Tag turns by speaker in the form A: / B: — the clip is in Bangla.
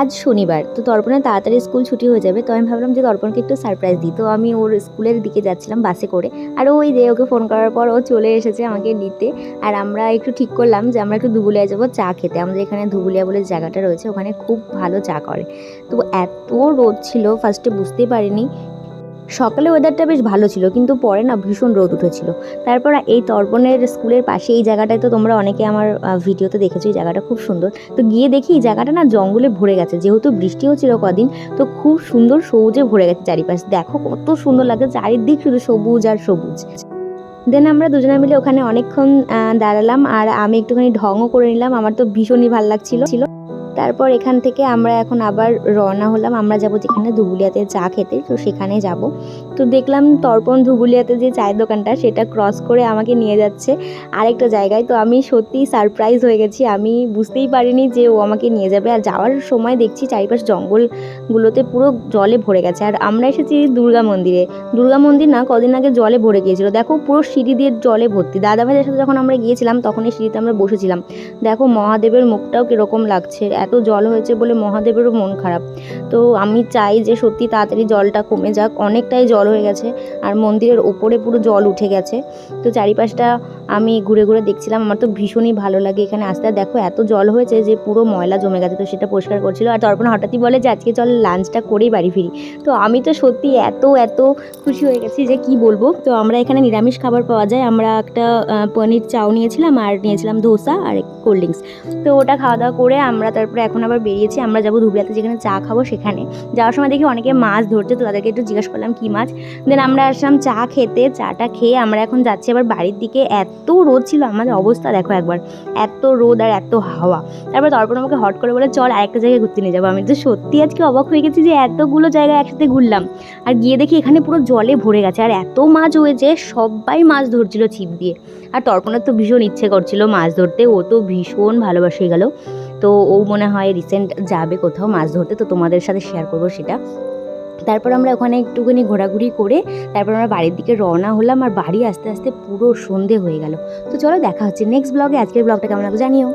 A: আজ শনিবার, তো তর্পণের তাড়াতাড়ি স্কুল ছুটি হয়ে যাবে, তো আমি ভাবলাম যে তর্পণকে একটু সারপ্রাইজ দিই। তো আমি ওর স্কুলের দিকে যাচ্ছিলাম বাসে করে, আর ওই যে ওকে ফোন করার পর ও চলে এসেছে আমাকে নিতে। আর আমরা একটু ঠিক করলাম যে আমরা একটু ধুবুলিয়া যাব চা খেতে। আমাদের এখানে ধুবুলিয়া বলে জায়গাটা রয়েছে, ওখানে খুব ভালো চা করে। তো এত রোদ ছিল ফার্স্টে বুঝতে পারিনি সকালে ওয়েদারটা বেশ ভালো ছিল, কিন্তু পরে না ভীষণ রোদ উঠেছিল। তারপর এই তর্পণের স্কুলের পাশে এই জায়গাটায় তো তোমরা অনেকে আমার ভিডিওতে দেখেছ, এই জায়গাটা খুব সুন্দর। তো গিয়ে দেখি এই জায়গাটা না জঙ্গলে ভরে গেছে, যেহেতু বৃষ্টি হচ্ছিল কদিন, তো খুব সুন্দর সবুজে ভরে গেছে চারিপাশ। দেখো কত সুন্দর লাগে চারিদিক শুধু সবুজ আর সবুজ। দেন আমরা দুজনে মিলে ওখানে অনেকক্ষণ দাঁড়ালাম, আর আমি একটুখানি ঢঙও করে নিলাম, আমার তো ভীষণই ভালো লাগছিল। ছিল তারপর এখান থেকে আমরা এখন আবার রওনা হলাম। আমরা যাব যেখানে ধুবুলিয়াতে চা খেতে, তো সেখানে যাব। তো দেখলাম তর্পণ ধুবুলিয়াতে যে চায়ের দোকানটা, সেটা ক্রস করে আমাকে নিয়ে যাচ্ছে আরেকটা জায়গায়। তো আমি সত্যিই সারপ্রাইজ হয়ে গেছি। আমি বুঝতেই পারিনি যে ও আমাকে নিয়ে যাবে। আর যাওয়ার সময় দেখছি চারিপাশ জঙ্গলগুলোতে পুরো জলে ভরে গেছে। আর আমরা এসেছি দুর্গা মন্দিরে। দুর্গা মন্দির না, কদিন আগে জলে ভরে গিয়েছিল। দেখো পুরো সিঁড়ি দিয়ে জলে ভর্তি। দাদা ভাইদের সাথে যখন আমরা গিয়েছিলাম, তখন এই সিঁড়িতে আমরা বসেছিলাম। দেখো মহাদেবের মুখটাও কীরকম লাগছে। এত জল হয়েছে বলে মহাদেবেরও মন খারাপ। তো আমি চাই যে সত্যি তাড়াতাড়ি জলটা কমে যাক। অনেকটাই জল হয়ে গেছে আর মন্দিরের ওপরে পুরো জল উঠে গেছে। তো চারিপাশটা আমি ঘুরে ঘুরে দেখছিলাম। আমার তো ভীষণই ভালো লাগে এখানে আসতে। দেখো, এত জল হয়েছে যে পুরো ময়লা জমে গেছে। তো সেটা পরিষ্কার করছিল। আর তারপর হঠাৎই বলে যে, আজকে চল লাঞ্চটা করেই বাড়ি ফিরি। তো আমি তো সত্যি এত এত খুশি হয়ে গেছি যে কি বলব। তো আমরা এখানে নিরামিষ খাবার পাওয়া যায়। আমরা একটা পনির চাউ নিয়েছিলাম আর নিয়েছিলাম ধোসা আর কোল্ড ড্রিঙ্কস। তো ওটা খাওয়া দাওয়া করে আমরা তারপরে এখন আবার বেরিয়েছি, আমরা যাব ধুবড়িয়াতে যেখানে চা খাব সেখানে। যাওয়ার সময় দেখি অনেকে মাছ ধরছে, তো তাদেরকে একটু জিজ্ঞেস করলাম, কী মাছ? দেন আমরা আসলাম চা খেতে, চাটা খেয়ে আমরা এখন যাচ্ছি আবার বাড়ির দিকে। এত রোদ ছিল আমাদের অবস্থা দেখো একবার। এত রোদ আর এত হাওয়া। তারপর তারপর আমাকে হট করে বলে, চল আরেকটা জায়গায় ঘুরতে নিয়ে যাব। আমি তো সত্যি আজকে অবাক হয়ে গেছি যে এতগুলো জায়গায় একসাথে ঘুরলাম। আর গিয়ে দেখি এখানে পুরো জলে ভরে গেছে। আর এত মাছ হয়েছে, সবাই মাছ ধরছিল ছিপ দিয়ে। আর তর্পণার তো ভীষণ ইচ্ছে করছিল মাছ ধরতে। ও তো ভীষণ ভালোবাসে গেল। তো ও মনে হয় রিসেন্ট যাবে কোথাও, মাছ ধরতে, তো তোমাদের সাথে শেয়ার করব সেটা। তারপর আমরা ওখানে একটুখানি ঘোরাঘুরি করে, তারপর আমরা বাড়ির দিকে রওনা হলাম, আর বাড়ি আস্তে আস্তে পুরো সন্ধে হয়ে গেল। তো চলো দেখা হচ্ছে নেক্সট ব্লগে আজকের ব্লগটা কেমন লাগবে জানিও।